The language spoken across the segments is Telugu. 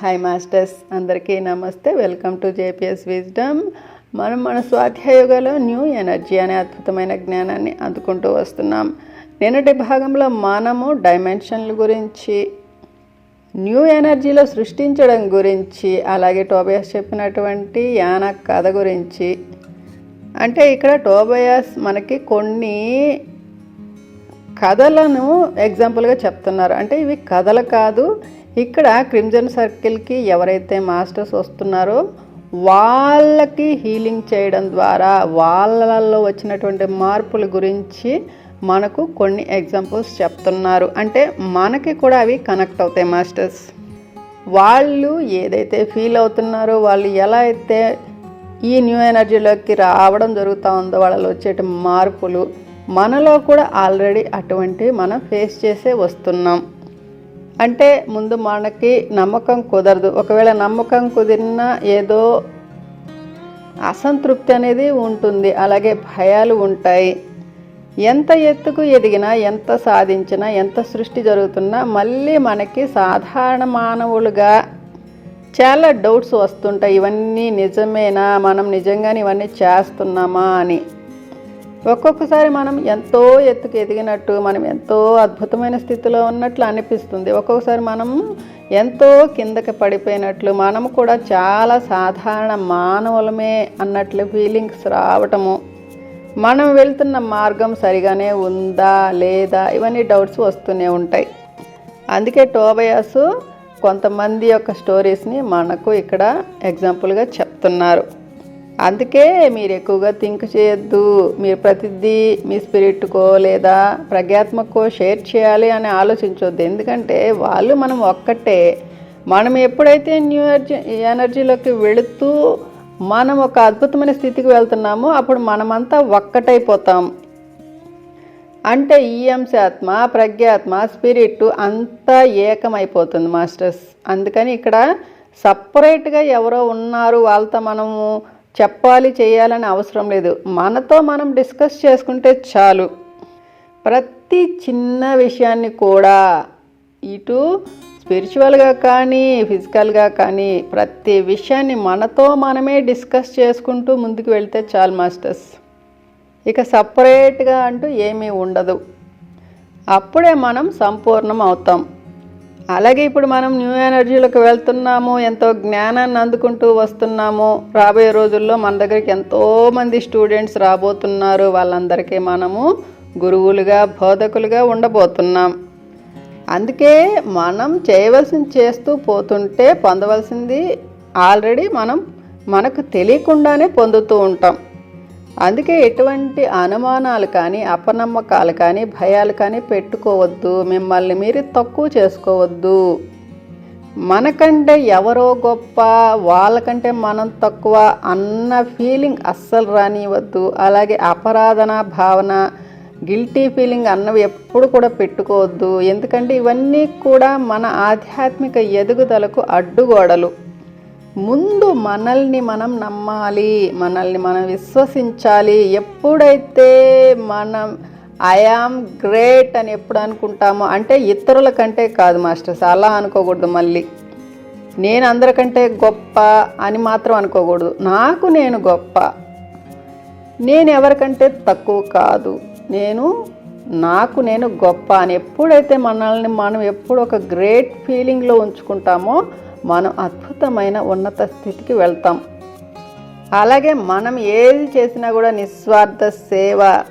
హాయ్ మాస్టర్స్ అందరికీ నమస్తే. వెల్కమ్ టు జేపీఎస్ విజ్డమ్ మనం మన స్వాధ్యాయోగలో న్యూ ఎనర్జీ అనే అద్భుతమైన జ్ఞానాన్ని అందుకుంటూ వస్తున్నాం. నిన్నటి భాగంలో మనము డైమెన్షన్ల గురించి న్యూ ఎనర్జీలో సృష్టించడం గురించి అలాగే టోబయాస్ చెప్పినటువంటి యాన కథ గురించి. అంటే ఇక్కడ టోబయాస్ మనకి కొన్ని కథలను ఎగ్జాంపుల్గా చెప్తున్నారు. అంటే ఇవి కథలు కాదు ఇక్కడ క్రిమ్జన్ సర్కిల్కి ఎవరైతే మాస్టర్స్ వస్తున్నారో వాళ్ళకి హీలింగ్ చేయడం ద్వారా వాళ్ళల్లో వచ్చినటువంటి మార్పుల గురించి మనకు కొన్ని ఎగ్జాంపుల్స్ చెప్తున్నారు. అంటే మనకి కూడా అవి కనెక్ట్ అవుతాయి మాస్టర్స్. వాళ్ళు ఏదైతే ఫీల్ అవుతున్నారో వాళ్ళు ఎలా అయితే ఈ న్యూ ఎనర్జీలోకి రావడం జరుగుతూ ఉందో వాళ్ళలో వచ్చేటి మార్పులు మనలో కూడా ఆల్రెడీ అటువంటి మనం ఫేస్ చేసే వస్తున్నాం. అంటే ముందు మనకి నమ్మకం కుదరదు. ఒకవేళ నమ్మకం కుదిరినా ఏదో అసంతృప్తి అనేది ఉంటుంది. అలాగే భయాలు ఉంటాయి. ఎంత ఎత్తుకు ఎదిగినా ఎంత సాధించినా ఎంత సృష్టి జరుగుతున్నా మళ్ళీ మనకి సాధారణ మానవులుగా చాలా డౌట్స్ వస్తుంటాయి. ఇవన్నీ నిజమేనా? మనం నిజంగానే ఇవన్నీ చేస్తున్నామా అని. ఒక్కొక్కసారి మనం ఎంతో ఎత్తుకు ఎదిగినట్టు మనం ఎంతో అద్భుతమైన స్థితిలో ఉన్నట్లు అనిపిస్తుంది. ఒక్కొక్కసారి మనం ఎంతో కిందకి పడిపోయినట్లు మనం కూడా చాలా సాధారణ మానవులమే అన్నట్లు ఫీలింగ్స్ రావటము. మనం వెళ్తున్న మార్గం సరిగానే ఉందా లేదా ఇవన్నీ డౌట్స్ వస్తూనే ఉంటాయి. అందుకే టోబయాసు కొంతమంది యొక్క స్టోరీస్ని మనకు ఇక్కడ ఎగ్జాంపుల్గా చెప్తున్నారు. అందుకే మీరు ఎక్కువగా థింక్ చేయొద్దు. మీరు ప్రతిదీ మీ స్పిరిట్కో లేదా ప్రజ్ఞాత్మకో షేర్ చేయాలి అని ఆలోచించవద్దు ఎందుకంటే వాళ్ళు మనం ఒక్కటే. మనం ఎప్పుడైతే న్యూ ఎనర్జీ ఎనర్జీలోకి వెళుతూ మనం ఒక అద్భుతమైన స్థితికి వెళ్తున్నామో అప్పుడు మనమంతా ఒక్కటైపోతాం. అంటే ఈ అంశాత్మ ప్రజ్ఞాత్మ స్పిరిట్ అంతా ఏకమైపోతుంది మాస్టర్స్. అందుకని ఇక్కడ సపరేట్గా ఎవరో ఉన్నారు. వాళ్ళతో మనము చెప్పాలి చేయాలని అవసరం లేదు. మనతో మనం డిస్కస్ చేసుకుంటే చాలు. ప్రతి చిన్న విషయాన్ని కూడా ఇటు స్పిరిచువల్గా కానీ ఫిజికల్గా కానీ ప్రతి విషయాన్ని మనతో మనమే డిస్కస్ చేసుకుంటూ ముందుకు వెళ్తే చాలు మాస్టర్స్. ఇక సపరేట్గా అంటూ ఏమీ ఉండదు. అప్పుడే మనం సంపూర్ణం అవుతాం. అలాగే ఇప్పుడు మనం న్యూ ఎనర్జీలోకి వెళ్తున్నాము ఎంతో జ్ఞానాన్ని అందుకుంటూ వస్తున్నాము. రాబోయే రోజుల్లో మన దగ్గరికి ఎంతోమంది స్టూడెంట్స్ రాబోతున్నారు. వాళ్ళందరికీ మనము గురువులుగా బోధకులుగా ఉండబోతున్నాం. అందుకే మనం చేయవలసింది చేస్తూ పోతుంటే పొందవలసింది ఆల్రెడీ మనం మనకు తెలియకుండానే పొందుతూ ఉంటాం. అందుకే ఎటువంటి అనుమానాలు కానీ అపనమ్మకాలు కానీ భయాలు కానీ పెట్టుకోవద్దు. మిమ్మల్ని మీరు తక్కువ చేసుకోవద్దు. మనకంటే ఎవరో గొప్ప వాళ్ళకంటే మనం తక్కువ అన్న ఫీలింగ్ అస్సలు రానివ్వద్దు. అలాగే అపరాధన భావన గిల్టీ ఫీలింగ్ అన్నవి ఎప్పుడు కూడా పెట్టుకోవద్దు. ఎందుకంటే ఇవన్నీ కూడా మన ఆధ్యాత్మిక ఎదుగుదలకు అడ్డుగోడలు. ముందు మనల్ని మనం నమ్మాలి మనల్ని మనం విశ్వసించాలి. ఎప్పుడైతే మనం ఐఆమ్ గ్రేట్ అని ఎప్పుడు అనుకుంటామో అంటే ఇతరుల కంటే కాదు మాస్టర్స్ అలా అనుకోకూడదు మళ్ళీ. నేను అందరికంటే గొప్ప అని మాత్రం అనుకోకూడదు. నాకు నేను గొప్ప. నేను ఎవరికంటే తక్కువ కాదు. నేను నాకు నేను గొప్ప అని ఎప్పుడైతే మనల్ని మనం ఎప్పుడు ఒక గ్రేట్ ఫీలింగ్లో ఉంచుకుంటామో మనం అద్భుతమైన ఉన్నత స్థితికి వెళ్తాం. అలాగే మనం ఏది చేసినా కూడా నిస్వార్థ సేవ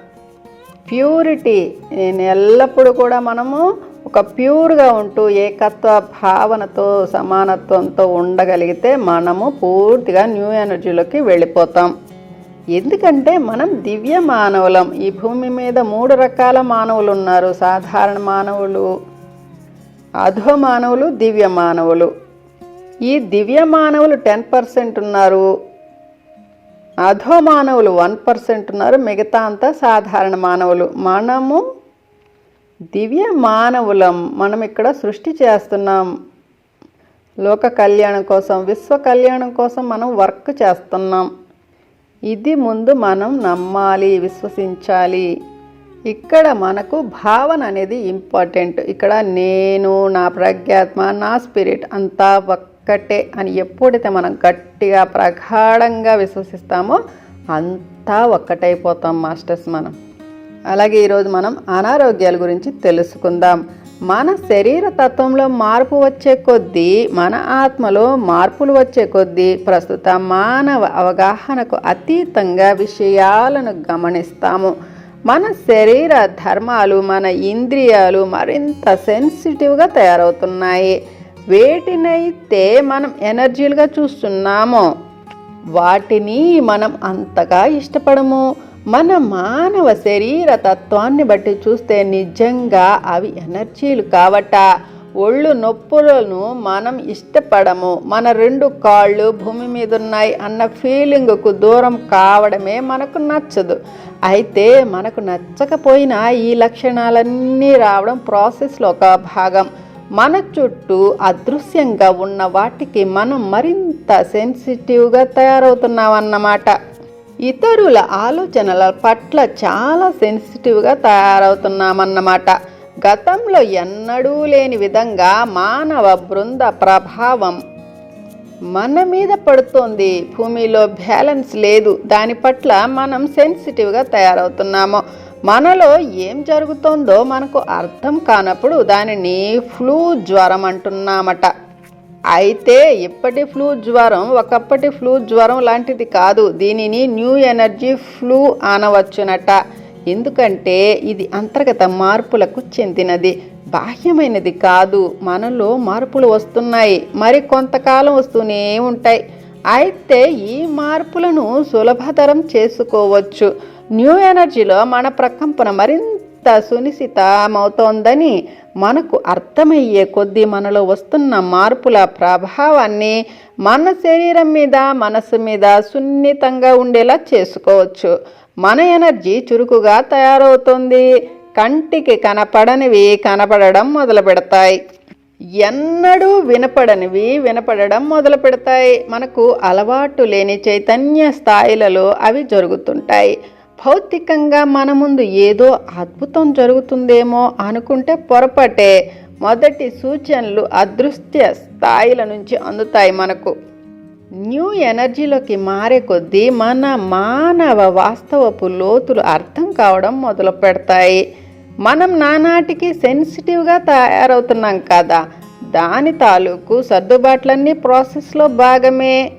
ప్యూరిటీ నేను ఎల్లప్పుడూ కూడా మనము ఒక ప్యూర్గా ఉంటూ ఏకత్వ భావనతో సమానత్వంతో ఉండగలిగితే మనము పూర్తిగా న్యూ ఎనర్జీలోకి వెళ్ళిపోతాం. ఎందుకంటే మనం దివ్య మానవులం. ఈ భూమి మీద మూడు రకాల మానవులు ఉన్నారు. సాధారణ మానవులు అధో మానవులు దివ్య మానవులు. ఈ దివ్య మానవులు టెన్ పర్సెంట్ ఉన్నారు. అధో మానవులు వన్ పర్సెంట్ ఉన్నారు. మిగతా అంతా సాధారణ మానవులు. మనము దివ్య మానవులం మనం ఇక్కడ సృష్టి చేస్తున్నాం. లోక కళ్యాణం కోసం విశ్వ కళ్యాణం కోసం మనం వర్క్ చేస్తున్నాం. ఇది ముందు మనం నమ్మాలి విశ్వసించాలి. ఇక్కడ మనకు భావన అనేది ఇంపార్టెంట్. ఇక్కడ నేను నా ప్రజ్ఞాత్మ నా స్పిరిట్ అంతా ఒక్క ఒక్కటే అని ఎప్పుడైతే మనం గట్టిగా ప్రగాఢంగా విశ్వసిస్తామో అంతా ఒక్కటైపోతాం మాస్టర్స్ మనం. అలాగే ఈరోజు మనం అనారోగ్యాల గురించి తెలుసుకుందాం. మన శరీర తత్వంలో మార్పు వచ్చే కొద్దీ మన ఆత్మలో మార్పులు వచ్చే కొద్దీ ప్రస్తుత మానవ అవగాహనకు అతీతంగా విషయాలను గమనిస్తాము. మన శరీర ధర్మాలు మన ఇంద్రియాలు మరింత సెన్సిటివ్గా తయారవుతున్నాయి. వేటినైతే మనం ఎనర్జీలుగా చూస్తున్నామో వాటిని మనం అంతగా ఇష్టపడము. మన మానవ శరీర తత్వాన్ని బట్టి చూస్తే నిజంగా అవి ఎనర్జీలు కావట. ఒళ్ళు నొప్పులను మనం ఇష్టపడము. మన రెండు కాళ్ళు భూమి మీద ఉన్నాయి అన్న ఫీలింగ్కు దూరం కావడమే మనకు నచ్చదు. అయితే మనకు నచ్చకపోయినా ఈ లక్షణాలన్నీ రావడం ప్రాసెస్లో ఒక భాగం. మన చుట్టూ అదృశ్యంగా ఉన్న వాటికి మనం మరింత సెన్సిటివ్గా తయారవుతున్నామన్నమాట. ఇతరుల ఆలోచనల పట్ల చాలా సెన్సిటివ్గా తయారవుతున్నామన్నమాట. గతంలో ఎన్నడూ లేని విధంగా మానవ బృంద ప్రభావం మన మీద పడుతోంది. భూమిలో బ్యాలెన్స్ లేదు. దాని పట్ల మనం సెన్సిటివ్గా తయారవుతున్నాము. మనలో ఏం జరుగుతోందో మనకు అర్థం కానప్పుడు దానిని ఫ్లూ జ్వరం అంటున్నామట. అయితే ఇప్పటి ఫ్లూ జ్వరం ఒకప్పటి ఫ్లూ జ్వరం లాంటిది కాదు. దీనిని న్యూ ఎనర్జీ ఫ్లూ అనవచ్చునట. ఎందుకంటే ఇది అంతర్గత మార్పులకు చెందినది. బాహ్యమైనది కాదు. మనలో మార్పులు వస్తున్నాయి. మరి కొంతకాలం వస్తూనే ఉంటాయి. అయితే ఈ మార్పులను సులభతరం చేసుకోవచ్చు. న్యూ ఎనర్జీలో మన ప్రకంపన మరింత సునిశ్చితమవుతోందని మనకు అర్థమయ్యే కొద్దీ మనలో వస్తున్న మార్పుల ప్రభావాన్ని మన శరీరం మీద మనసు మీద సున్నితంగా ఉండేలా చేసుకోవచ్చు. మన ఎనర్జీ చురుకుగా తయారవుతుంది. కంటికి కనపడనివి కనపడడం మొదలు పెడతాయి. ఎన్నడూ వినపడనివి వినపడడం మొదలు పెడతాయి. మనకు అలవాటు లేని చైతన్య స్థాయిలలో అవి జరుగుతుంటాయి. భౌతికంగా మన ముందు ఏదో అద్భుతం జరుగుతుందేమో అనుకుంటే పొరపాటే. మొదటి సూచనలు అదృశ్య స్థాయిల నుంచి అందుతాయి మనకు. న్యూ ఎనర్జీలోకి మారే కొద్దీ మన మానవ వాస్తవపు లోతులు అర్థం కావడం మొదలు పెడతాయి. మనం నానాటికి సెన్సిటివ్గా తయారవుతున్నాం కదా. దాని తాలూకు సర్దుబాట్లన్నీ ప్రాసెస్లో భాగమే.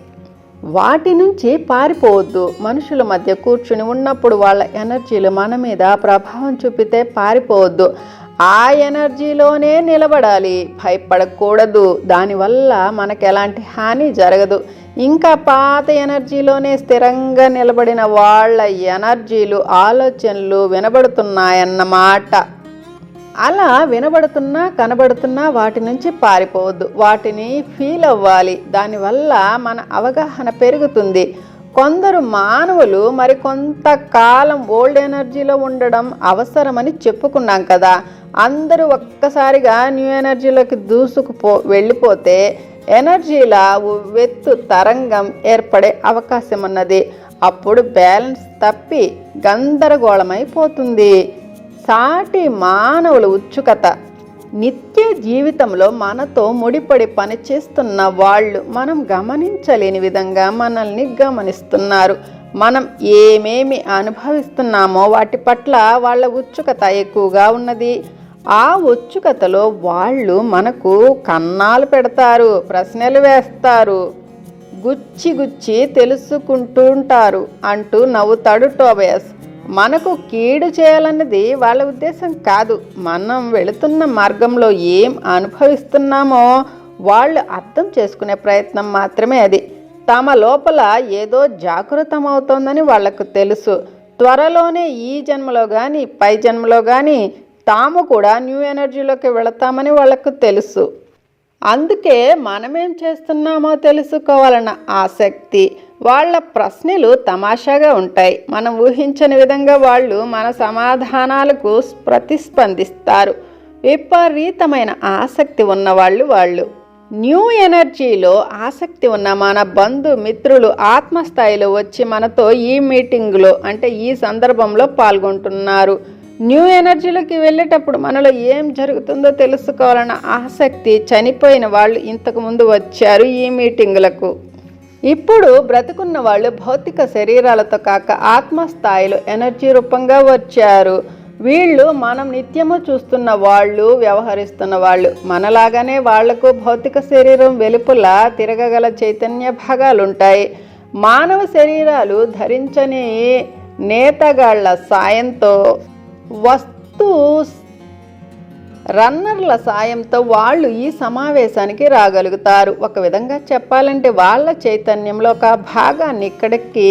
వాటి నుంచి పారిపోవద్దు. మనుషుల మధ్య కూర్చుని ఉన్నప్పుడు వాళ్ళ ఎనర్జీలు మన మీద ప్రభావం చూపితే పారిపోవద్దు. ఆ ఎనర్జీలోనే నిలబడాలి. భయపడకూడదు. దానివల్ల మనకు ఎలాంటి హాని జరగదు. ఇంకా పాత ఎనర్జీలోనే స్థిరంగా నిలబడిన వాళ్ళ ఎనర్జీలు ఆలోచనలు వినబడుతున్నాయన్నమాట. అలా వినబడుతున్నా కనబడుతున్నా వాటి నుంచి పారిపోవద్దు. వాటిని ఫీల్ అవ్వాలి. దానివల్ల మన అవగాహన పెరుగుతుంది. కొందరు మానవులు మరికొంతకాలం ఓల్డ్ ఎనర్జీలో ఉండడం అవసరమని చెప్పుకున్నాం కదా. అందరూ ఒక్కసారిగా న్యూ ఎనర్జీలోకి దూసుకుపో వెళ్ళిపోతే ఎనర్జీల వెత్తు తరంగం ఏర్పడే అవకాశం ఉన్నది అప్పుడు బ్యాలెన్స్ తప్పి గందరగోళమైపోతుంది. సాటి మానవుల ఉత్సుకత. నిత్య జీవితంలో మనతో ముడిపడి పనిచేస్తున్న వాళ్ళు మనం గమనించలేని విధంగా మనల్ని గమనిస్తున్నారు. మనం ఏమేమి అనుభవిస్తున్నామో వాటి పట్ల వాళ్ళ ఉత్సుకత ఎక్కువగా ఉన్నది. ఆ ఉత్సుకతలో వాళ్ళు మనకు కన్నాలు పెడతారు ప్రశ్నలు వేస్తారు గుచ్చి గుచ్చి తెలుసుకుంటుంటారు అంటూ నవ్వుతాడు టోబయస్. మనకు కీడు చేయాలన్నది వాళ్ళ ఉద్దేశం కాదు. మనం వెళుతున్న మార్గంలో ఏం అనుభవిస్తున్నామో వాళ్ళు అర్థం చేసుకునే ప్రయత్నం మాత్రమే అది. తమ లోపల ఏదో జాగృతమవుతోందని వాళ్ళకు తెలుసు. త్వరలోనే ఈ జన్మలో కానీ పై జన్మలో కానీ తాము కూడా న్యూ ఎనర్జీలోకి వెళతామని వాళ్ళకు తెలుసు. అందుకే మనమేం చేస్తున్నామో తెలుసుకోవాలన్న ఆసక్తి వాళ్ళ ప్రశ్నలు తమాషాగా ఉంటాయి. మనం ఊహించని విధంగా వాళ్ళు మన సమాధానాలకు ప్రతిస్పందిస్తారు. విపరీతమైన ఆసక్తి ఉన్నవాళ్ళు వాళ్ళు. న్యూ ఎనర్జీలో ఆసక్తి ఉన్న మన బంధు మిత్రులు ఆత్మస్థాయిలో వచ్చి మనతో ఈ మీటింగ్లో అంటే ఈ సందర్భంలో పాల్గొంటున్నారు. న్యూ ఎనర్జీలోకి వెళ్ళేటప్పుడు మనలో ఏం జరుగుతుందో తెలుసుకోవాలన్న ఆసక్తి చనిపోయిన వాళ్ళు ఇంతకుముందు వచ్చారు ఈ మీటింగులకు. ఇప్పుడు బ్రతుకున్న వాళ్ళు భౌతిక శరీరాలతో కాక ఆత్మస్థాయిలో ఎనర్జీ రూపంగా వచ్చారు. వీళ్ళు మనం నిత్యము చూస్తున్న వాళ్ళు వ్యవహరిస్తున్న వాళ్ళు మనలాగానే వాళ్ళకు భౌతిక శరీరం వెలుపల తిరగగల చైతన్య భాగాలుంటాయి. మానవ శరీరాలు ధరించని నేతగాళ్ళ సాయంతో వస్తు రన్నర్ల సాయంతో వాళ్ళు ఈ సమావేశానికి రాగలుగుతారు. ఒక విధంగా చెప్పాలంటే వాళ్ళ చైతన్యంలో ఒక భాగాన్ని ఇక్కడికి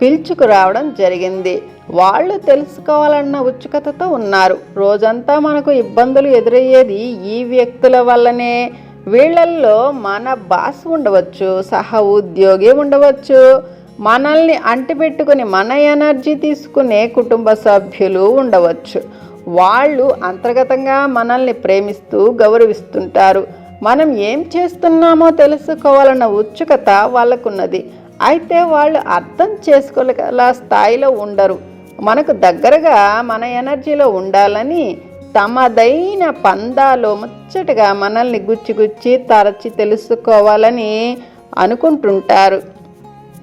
పిలుచుకురావడం జరిగింది. వాళ్ళు తెలుసుకోవాలన్న ఉత్సుకతతో ఉన్నారు. రోజంతా మనకు ఇబ్బందులు ఎదురయ్యేది ఈ వ్యక్తుల వల్లనే. వీళ్ళల్లో మన బాస్ ఉండవచ్చు సహ ఉద్యోగి ఉండవచ్చు. మనల్ని అంటిపెట్టుకుని మన ఎనర్జీ తీసుకునే కుటుంబ సభ్యులు ఉండవచ్చు. వాళ్ళు అంతర్గతంగా మనల్ని ప్రేమిస్తూ గౌరవిస్తుంటారు. మనం ఏం చేస్తున్నామో తెలుసుకోవాలన్న ఉత్సుకత వాళ్ళకున్నది. అయితే వాళ్ళు అర్థం చేసుకోగల స్థాయిలో ఉండరు. మనకు దగ్గరగా మన ఎనర్జీలో ఉండాలని తమదైన పందాలో ముచ్చటగా మనల్ని గుచ్చి గుచ్చి తరచి తెలుసుకోవాలని అనుకుంటుంటారు.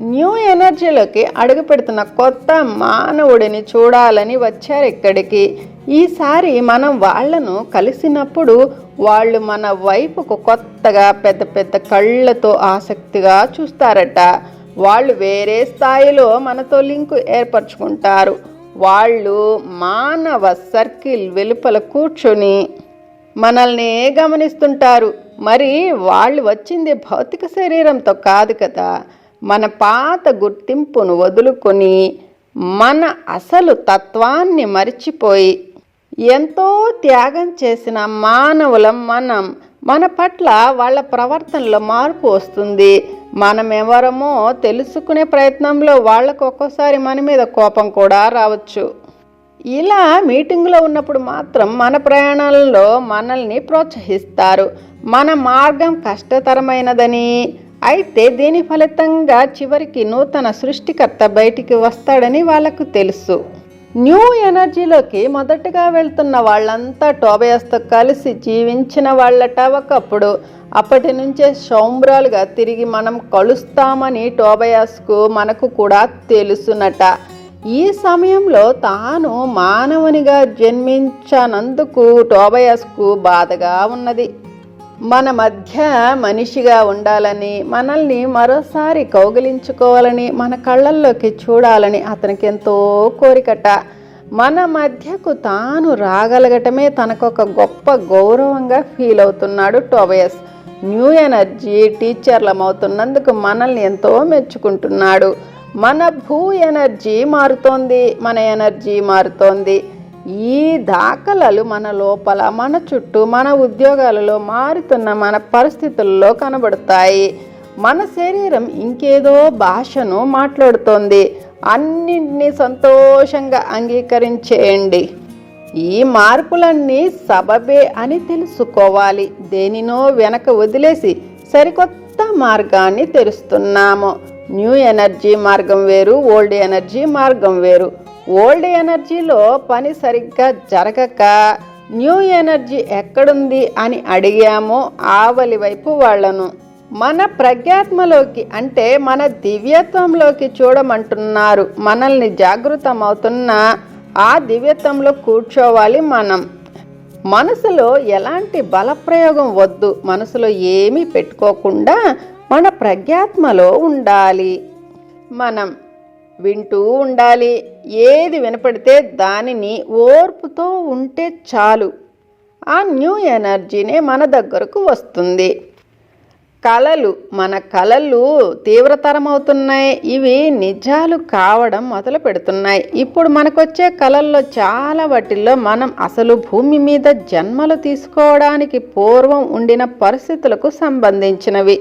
న్యూ ఎనర్జీలోకి అడుగు పెడుతున్న కొత్త మానవుడిని చూడాలని వచ్చారు ఇక్కడికి. ఈసారి మనం వాళ్ళను కలిసినప్పుడు వాళ్ళు మన వైపుకు కొత్తగా పెద్ద పెద్ద కళ్ళతో ఆసక్తిగా చూస్తారట. వాళ్ళు వేరే స్థాయిలో మనతో లింకు ఏర్పరచుకుంటారు. వాళ్ళు మానవ సర్కిల్ వెలుపల కూర్చొని మనల్నే గమనిస్తుంటారు. మరి వాళ్ళు వచ్చింది భౌతిక శరీరంతో కాదు కదా. మన పాత గుర్తింపును వదులుకొని మన అసలు తత్వాన్ని మరిచిపోయి ఎంతో త్యాగం చేసిన మానవులం మనం. మన పట్ల వాళ్ళ ప్రవర్తనలో మార్పు వస్తుంది. మనం ఎవరమో తెలుసుకునే ప్రయత్నంలో వాళ్ళకు ఒక్కోసారి మన మీద కోపం కూడా రావచ్చు. ఇలా మీటింగ్లో ఉన్నప్పుడు మాత్రం మన ప్రయాణాలలో మనల్ని ప్రోత్సహిస్తారు. మన మార్గం కష్టతరమైనదని. అయితే దీని ఫలితంగా చివరికి నూతన సృష్టికర్త బయటికి వస్తాడని వాళ్ళకు తెలుసు. న్యూ ఎనర్జీలోకి మొదటగా వెళ్తున్న వాళ్ళంతా టోబయాస్తో కలిసి జీవించిన వాళ్ళట ఒకప్పుడు. అప్పటి నుంచే సౌమ్రాలుగా తిరిగి మనం కలుస్తామని టోబయాస్కు మనకు కూడా తెలుసునట. ఈ సమయంలో తాను మానవునిగా జన్మించనందుకు టోబయాస్కు బాధగా ఉన్నది. మన మధ్య మనిషిగా ఉండాలని మనల్ని మరోసారి కౌగిలించుకోవాలని మన కళ్ళల్లోకి చూడాలని అతనికి ఎంతో కోరికట. మన మధ్యకు తాను రాగలగటమే తనకొక గొప్ప గౌరవంగా ఫీల్ అవుతున్నాడు టోబయస్. న్యూ ఎనర్జీ టీచర్లమవుతున్నందుకు మనల్ని ఎంతో మెచ్చుకుంటున్నాడు. మన భూ ఎనర్జీ మారుతోంది మన ఎనర్జీ మారుతోంది. ఈ దాఖలాలు మన లోపల మన చుట్టూ మన ఉద్యోగాలలో మారుతున్న మన పరిస్థితుల్లో కనబడతాయి. మన శరీరం ఇంకేదో భాషను మాట్లాడుతోంది. అన్నింటినీ సంతోషంగా అంగీకరించేయండి. ఈ మార్పులన్నీ సబబే అని తెలుసుకోవాలి. దేనినో వెనక వదిలేసి సరికొత్త మార్గాన్ని తెరుస్తున్నాము. న్యూ ఎనర్జీ మార్గం వేరు ఓల్డ్ ఎనర్జీ మార్గం వేరు. ఓల్డ్ ఎనర్జీలో పని సరిగ్గా జరగక న్యూ ఎనర్జీ ఎక్కడుంది అని అడిగామో ఆవలి వైపు వాళ్ళను. మన ప్రజ్ఞాత్మలోకి అంటే మన దివ్యత్వంలోకి చూడమంటున్నారు. మనల్ని జాగృతమవుతున్న ఆ దివ్యత్వంలో కూర్చోవాలి మనం. మనసులో ఎలాంటి బలప్రయోగం వద్దు. మనసులో ఏమీ పెట్టుకోకుండా మన ప్రజ్ఞాత్మలో ఉండాలి. మనం వింటూ ఉండాలి. ఏది వినపడితే దానిని ఓర్పుతో ఉంటే చాలు. ఆ న్యూ ఎనర్జీనే మన దగ్గరకు వస్తుంది. కళలు మన కళలు తీవ్రతరమవుతున్నాయి. ఇవి నిజాలు కావడం మొదలు పెడుతున్నాయి. ఇప్పుడు మనకొచ్చే కళల్లో చాలా వాటిల్లో మనం అసలు భూమి మీద జన్మలు తీసుకోవడానికి పూర్వం ఉండిన పరిస్థితులకు సంబంధించినవి.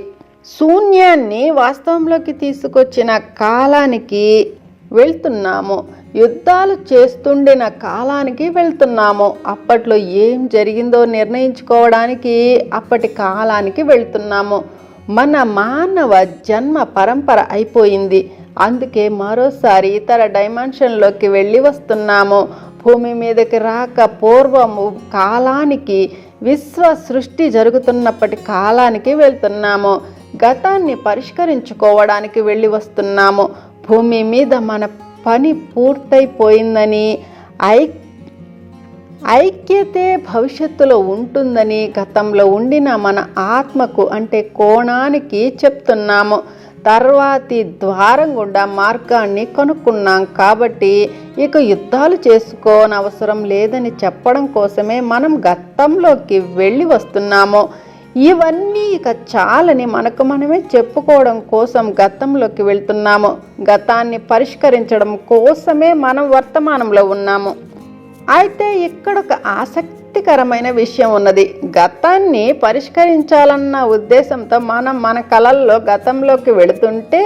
శూన్యాన్ని వాస్తవంలోకి తీసుకొచ్చిన కాలానికి వెళ్తున్నాము. యుద్ధాలు చేస్తుండిన కాలానికి వెళ్తున్నాము. అప్పట్లో ఏం జరిగిందో నిర్ణయించుకోవడానికి అప్పటి కాలానికి వెళ్తున్నాము. మన మానవ జన్మ పరంపర అయిపోయింది. అందుకే మరోసారి ఇతర డైమెన్షన్లోకి వెళ్ళి వస్తున్నాము. భూమి మీదకి రాక పూర్వము కాలానికి విశ్వ సృష్టి జరుగుతున్నప్పటి కాలానికి వెళ్తున్నాము. గతాన్ని పరిష్కరించుకోవడానికి వెళ్ళి వస్తున్నాము. భూమి మీద మన పని పూర్తయిపోయిందని ఐ ఐక్యతే భవిష్యత్తులో ఉంటుందని గతంలో ఉండిన మన ఆత్మకు అంటే కోణానికి చెప్తున్నాము. తర్వాతి ద్వారం గుండా మార్గాన్ని కనుక్కున్నాం కాబట్టి ఇక యుద్ధాలు చేసుకోనవసరం లేదని చెప్పడం కోసమే మనం గతంలోకి వెళ్ళి వస్తున్నాము. ఇవన్నీ ఇక చాలని మనకు మనమే చెప్పుకోవడం కోసం గతంలోకి వెళ్తున్నాము. గతాన్ని పరిష్కరించడం కోసమే మనం వర్తమానంలో ఉన్నాము. అయితే ఇక్కడ ఒక ఆసక్తికరమైన విషయం ఉన్నది. గతాన్ని పరిష్కరించాలన్న ఉద్దేశంతో మనం మన కళల్లో గతంలోకి వెళుతుంటే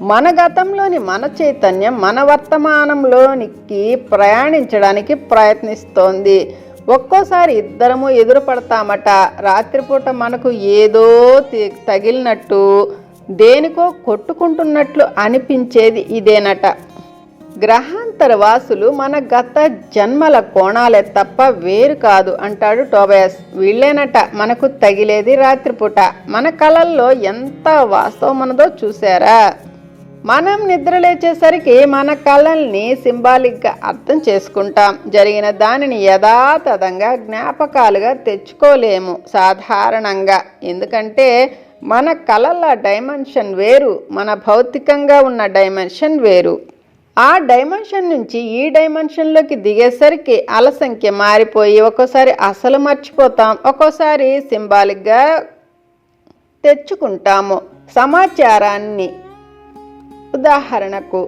మన గతంలోని మన చైతన్యం మన వర్తమానంలోనికి ప్రయాణించడానికి ప్రయత్నిస్తోంది. ఒక్కోసారి ఇద్దరము ఎదురు పడతామట రాత్రిపూట మనకు ఏదో తగిలినట్టు దేనికో కొట్టుకుంటున్నట్లు అనిపించేది ఇదేనట. గ్రహాంతర వాసులు మన గత జన్మల కోణాలే తప్ప వేరు కాదు అంటాడు టోబయస్. వీళ్ళేనట మనకు తగిలేది రాత్రిపూట. మన కళల్లో ఎంత వాస్తవం ఉన్నదో చూసారా మనం నిద్ర లేచేసరికి మన కళల్ని సింబాలిక్గా అర్థం చేసుకుంటాం. జరిగిన దానిని యథాతథంగా జ్ఞాపకాలుగా తెచ్చుకోలేము సాధారణంగా. ఎందుకంటే మన కళల డైమెన్షన్ వేరు మన భౌతికంగా ఉన్న డైమెన్షన్ వేరు. ఆ డైమెన్షన్ నుంచి ఈ డైమెన్షన్లోకి దిగేసరికి అలసంఖ్య మారిపోయి ఒక్కోసారి అసలు మర్చిపోతాం ఒక్కోసారి సింబాలిక్గా తెచ్చుకుంటాము. సమాచారాన్ని ఉదాహరణకు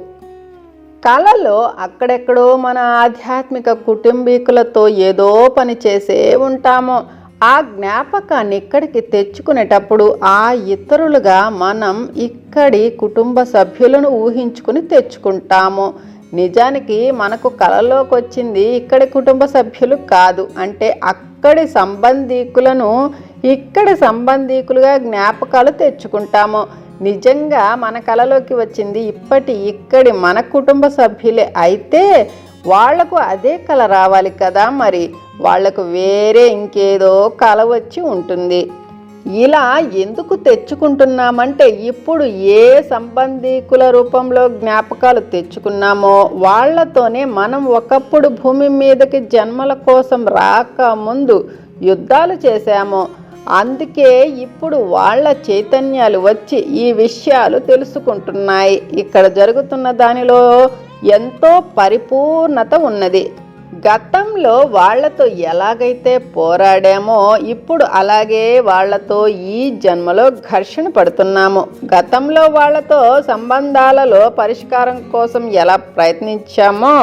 కళలో అక్కడెక్కడో మన ఆధ్యాత్మిక కుటుంబీకులతో ఏదో పని చేసే ఉంటాము ఆ జ్ఞాపకాన్ని ఇక్కడికి తెచ్చుకునేటప్పుడు ఆ ఇతరులుగా మనం ఇక్కడి కుటుంబ సభ్యులను ఊహించుకుని తెచ్చుకుంటాము. నిజానికి మనకు కళలోకి వచ్చింది ఇక్కడి కుటుంబ సభ్యులు కాదు. అంటే అక్కడి సంబంధీకులను ఇక్కడి సంబంధీకులుగా జ్ఞాపకాలు తెచ్చుకుంటాము. నిజంగా మన కళలోకి వచ్చింది ఇప్పటి ఇక్కడి మన కుటుంబ సభ్యులే. అయితే వాళ్ళకు అదే కళ రావాలి కదా మరి. వాళ్ళకు వేరే ఇంకేదో కళ వచ్చి ఉంటుంది. ఇలా ఎందుకు తెచ్చుకుంటున్నామంటే ఇప్పుడు ఏ సంబంధీకుల రూపంలో జ్ఞాపకాలు తెచ్చుకున్నామో వాళ్ళతోనే మనం ఒకప్పుడు భూమి మీదకి జన్మల కోసం రాకముందు యుద్ధాలు చేశామో. అందుకే ఇప్పుడు వాళ్ళ చైతన్యాలు వచ్చి ఈ విషయాలు తెలుసుకుంటున్నాయి. ఇక్కడ జరుగుతున్న దానిలో ఎంతో పరిపూర్ణత ఉన్నది. గతంలో వాళ్ళతో ఎలాగైతే పోరాడామో ఇప్పుడు అలాగే వాళ్ళతో ఈ జన్మలో ఘర్షణ పడుతున్నాము. గతంలో వాళ్ళతో సంబంధాలలో పరిష్కారం కోసం ఎలా ప్రయత్నించామో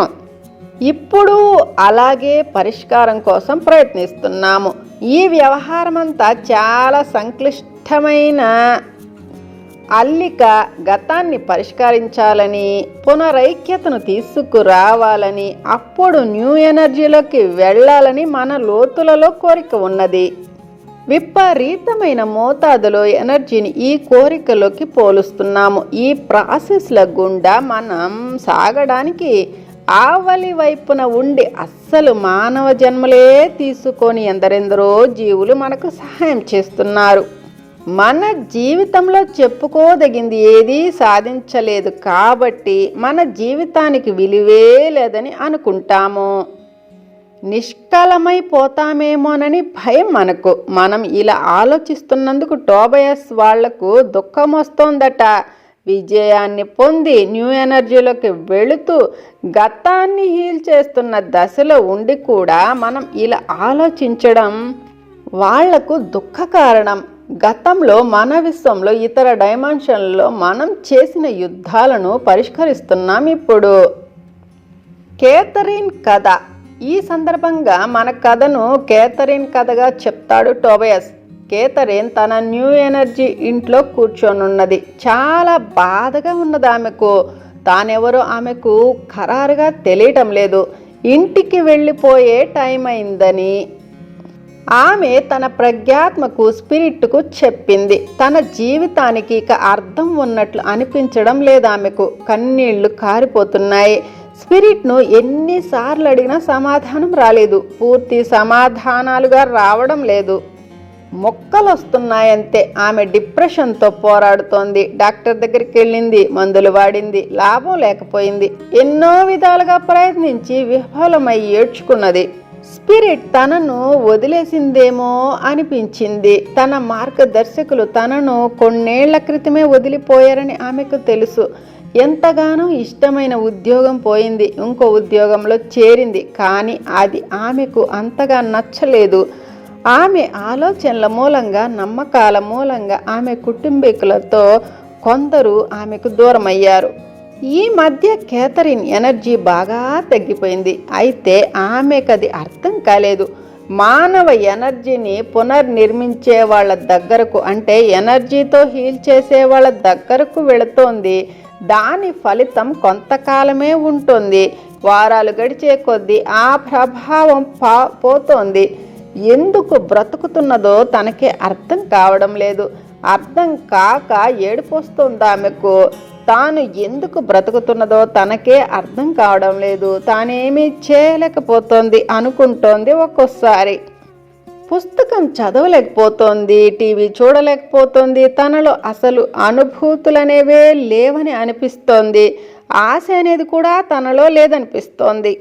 ఇప్పుడు అలాగే పరిష్కారం కోసం ప్రయత్నిస్తున్నాము. ఈ వ్యవహారం అంతా చాలా సంక్లిష్టమైన అల్లిక గతాన్ని పరిష్కరించాలని పునరైక్యతను తీసుకురావాలని అప్పుడు న్యూ ఎనర్జీలోకి వెళ్ళాలని మన లోతులలో కోరిక ఉన్నది. విపరీతమైన మోతాదులో ఎనర్జీని ఈ కోరికలోకి పోలుస్తున్నాము. ఈ ప్రాసెస్ల గుండా మనం సాగడానికి ఆవలి వైపున ఉండి అస్సలు మానవ జన్మలే తీసుకొని ఎందరెందరో జీవులు మనకు సహాయం చేస్తున్నారు. మన జీవితంలో చెప్పుకోదగింది ఏదీ సాధించలేదు కాబట్టి మన జీవితానికి విలువే లేదని అనుకుంటాము. నిష్కలమైపోతామేమోనని భయం మనకు. మనం ఇలా ఆలోచిస్తున్నందుకు టోబయస్ వాళ్ళకు దుఃఖం వస్తోందట విజయాన్ని పొంది న్యూ ఎనర్జీలోకి వెళుతూ గతాన్ని హీల్ చేస్తున్న దశలో ఉండి కూడా మనం ఇలా ఆలోచించడం వాళ్ళకు దుఃఖ కారణం. గతంలో మన విశ్వంలో ఇతర డైమెన్షన్లలో మనం చేసిన యుద్ధాలను పరిష్కరిస్తున్నాం ఇప్పుడు. కేథరిన్ కథ. ఈ సందర్భంగా మన కథను కేథరిన్ కథగా చెప్తాడు టోబయస్. కేతరేన్ తన న్యూ ఎనర్జీ ఇంట్లో కూర్చొనున్నది. చాలా బాధగా ఉన్నది ఆమెకు. తానెవరో ఆమెకు ఖరారుగా తెలియటం లేదు. ఇంటికి వెళ్ళిపోయే టైం అయిందని ఆమె తన ప్రజ్ఞాత్మకు స్పిరిట్కు చెప్పింది. తన జీవితానికి ఇక అర్థం ఉన్నట్లు అనిపించడం లేదు ఆమెకు. కన్నీళ్ళు కారిపోతున్నాయి. స్పిరిట్ను ఎన్నిసార్లు అడిగినా సమాధానం రాలేదు. పూర్తి సమాధానాలుగా రావడం లేదు. మొక్కలు వస్తున్నాయంతే ఆమె డిప్రెషన్తో పోరాడుతోంది. డాక్టర్ దగ్గరికి వెళ్ళింది మందులు వాడింది లాభం లేకపోయింది. ఎన్నో విధాలుగా ప్రయత్నించి విఫలమై ఏడ్చుకున్నది. స్పిరిట్ తనను వదిలేసిందేమో అనిపించింది. తన మార్గదర్శకులు తనను కొన్నేళ్ళ క్రితమే వదిలిపోయారని ఆమెకు తెలుసు. ఎంతగానో ఇష్టమైన ఉద్యోగం పోయింది. ఇంకో ఉద్యోగంలో చేరింది. కానీ అది ఆమెకు అంతగా నచ్చలేదు. ఆమె ఆలోచనల మూలంగా నమ్మకాల మూలంగా ఆమె కుటుంబీకులతో కొందరు ఆమెకు దూరమయ్యారు. ఈ మధ్య కేథరిన్ ఎనర్జీ బాగా తగ్గిపోయింది. అయితే ఆమెకు అది అర్థం కాలేదు. మానవ ఎనర్జీని పునర్నిర్మించే వాళ్ళ దగ్గరకు అంటే ఎనర్జీతో హీల్ చేసే వాళ్ళ దగ్గరకు వెళుతోంది. దాని ఫలితం కొంతకాలమే ఉంటుంది. వారాలు గడిచే కొద్దీ ఆ ప్రభావం పా పోతోంది. ఎందుకు బ్రతుకుతున్నదో తనకే అర్థం కావడం లేదు. అర్థం కాక ఏడుపొస్తుంది ఆమెకు. తాను ఎందుకు బ్రతుకుతున్నదో తనకే అర్థం కావడం లేదు. తానేమీ చేయలేకపోతోంది అనుకుంటోంది ఒక్కోసారి. పుస్తకం చదవలేకపోతోంది టీవీ చూడలేకపోతోంది. తనలో అసలు అనుభూతులనేవే లేవని అనిపిస్తోంది. ఆశ అనేది కూడా తనలో లేదనిపిస్తోంది.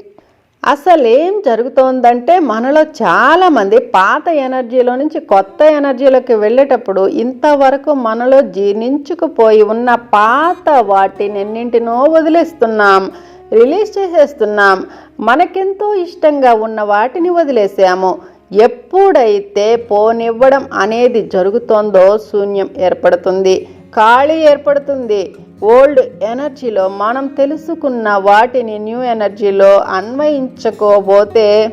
అసలేం జరుగుతోందంటే మనలో చాలామంది పాత ఎనర్జీలో నుంచి కొత్త ఎనర్జీలోకి వెళ్ళేటప్పుడు ఇంతవరకు మనలో జీర్ణించుకుపోయి ఉన్న పాత వాటిని ఎన్నింటినో వదిలేస్తున్నాం రిలీజ్ చేసేస్తున్నాం. మనకెంతో ఇష్టంగా ఉన్న వాటిని వదిలేసాము. ఎప్పుడైతే పోనివ్వడం అనేది జరుగుతోందో శూన్యం ఏర్పడుతుంది. ఖాళీ ఏర్పడుతుంది. ఓల్డ్ ఎనర్జీలో మనం తెలుసుకున్న వాటిని న్యూ ఎనర్జీలో అన్వయించకపోతే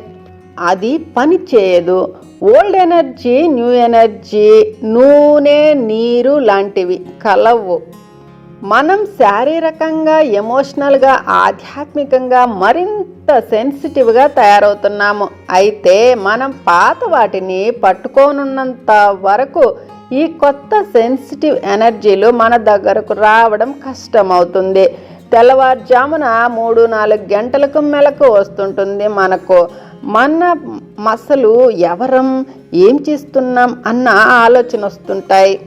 అది పని చేయదు. ఓల్డ్ ఎనర్జీ న్యూ ఎనర్జీ నూనె నీరు లాంటివి కలవు. మనం శారీరకంగా ఎమోషనల్గా ఆధ్యాత్మికంగా మరింత సెన్సిటివ్గా తయారవుతున్నాము. అయితే మనం పాత వాటిని పట్టుకోనున్నంత వరకు ఈ కొత్త సెన్సిటివ్ ఎనర్జీలు మన దగ్గరకు రావడం కష్టమవుతుంది. తెల్లవారుజామున మూడు నాలుగు గంటలకు మెలకు వస్తుంటుంది మనకు. మన మసలు ఎవరం? ఏం చేస్తున్నాం? అన్న ఆలోచన వస్తుంటాయి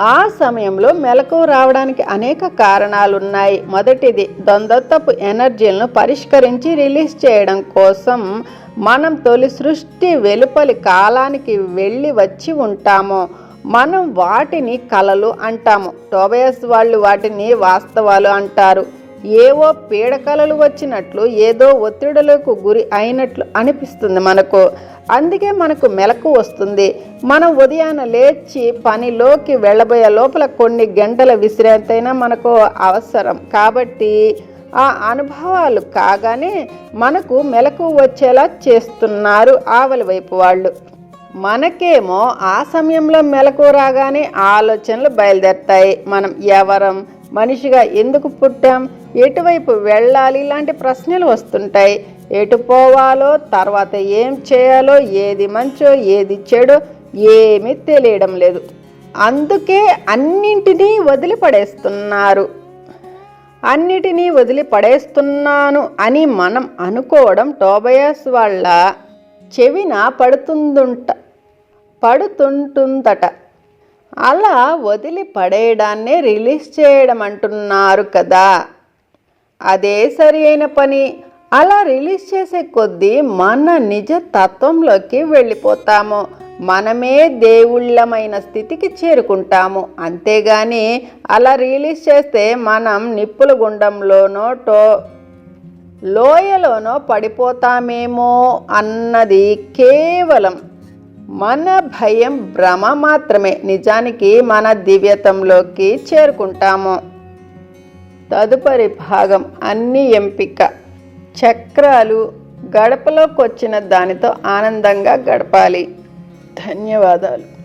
ఆ సమయంలో మెలకు రావడానికి అనేక కారణాలు ఉన్నాయి మొదటిది దొందత్తపు ఎనర్జీలను పరిష్కరించి రిలీజ్ చేయడం కోసం మనం తొలి సృష్టి వెలుపలి కాలానికి వెళ్ళి వచ్చి ఉంటాము. మనం వాటిని కలలు అంటాము. టోబయస్ వాళ్ళు వాటిని వాస్తవాలు అంటారు. ఏవో పీడకలలు వచ్చినట్లు ఏదో ఒత్తిడులకు గురి అయినట్లు అనిపిస్తుంది మనకు. అందుకే మనకు మెలకు వస్తుంది. మనం ఉదయాన లేచి పనిలోకి వెళ్ళబోయే లోపల కొన్ని గంటల విశ్రాంతి అయినా మనకు అవసరం. కాబట్టి ఆ అనుభవాలు కాగానే మనకు మెలకు వచ్చేలా చేస్తున్నారు ఆవలి వైపు వాళ్ళు. మనకేమో ఆ సమయంలో మెలకు రాగానే ఆలోచనలు బయలుదేరుతాయి. మనం ఎవరం మనిషిగా ఎందుకు పుట్టాం ఎటువైపు వెళ్ళాలి ఇలాంటి ప్రశ్నలు వస్తుంటాయి. ఎటు పోవాలో తర్వాత ఏం చేయాలో ఏది మంచో ఏది చెడో ఏమీ తెలియడం లేదు. అందుకే అన్నింటినీ వదిలిపడేస్తున్నారు. అన్నిటినీ వదిలిపడేస్తున్నాను అని మనం అనుకోవడం టోబయాస్ వాళ్ళ చెవిన పడుతుందుంట. పడుతుంటుందట. అలా వదిలి పడేయడాన్నే రిలీజ్ చేయడం అంటున్నారు కదా. అదే సరి అయిన పని. అలా రిలీజ్ చేసే కొద్దీ మన నిజ తత్వంలోకి వెళ్ళిపోతాము. మనమే దేవుళ్ళమైన స్థితికి చేరుకుంటాము. అంతేగాని అలా రిలీజ్ చేస్తే మనం నిప్పుల గుండంలోనో టో లోయలోనో పడిపోతామేమో అన్నది కేవలం మన భయం భ్రమ మాత్రమే. నిజానికి మన దివ్యతంలోకి చేరుకుంటాము. తదుపరి భాగం అన్ని ఎంపిక. చక్రాలు గడపలోకి వచ్చిన దానితో ఆనందంగా గడపాలి. ధన్యవాదాలు.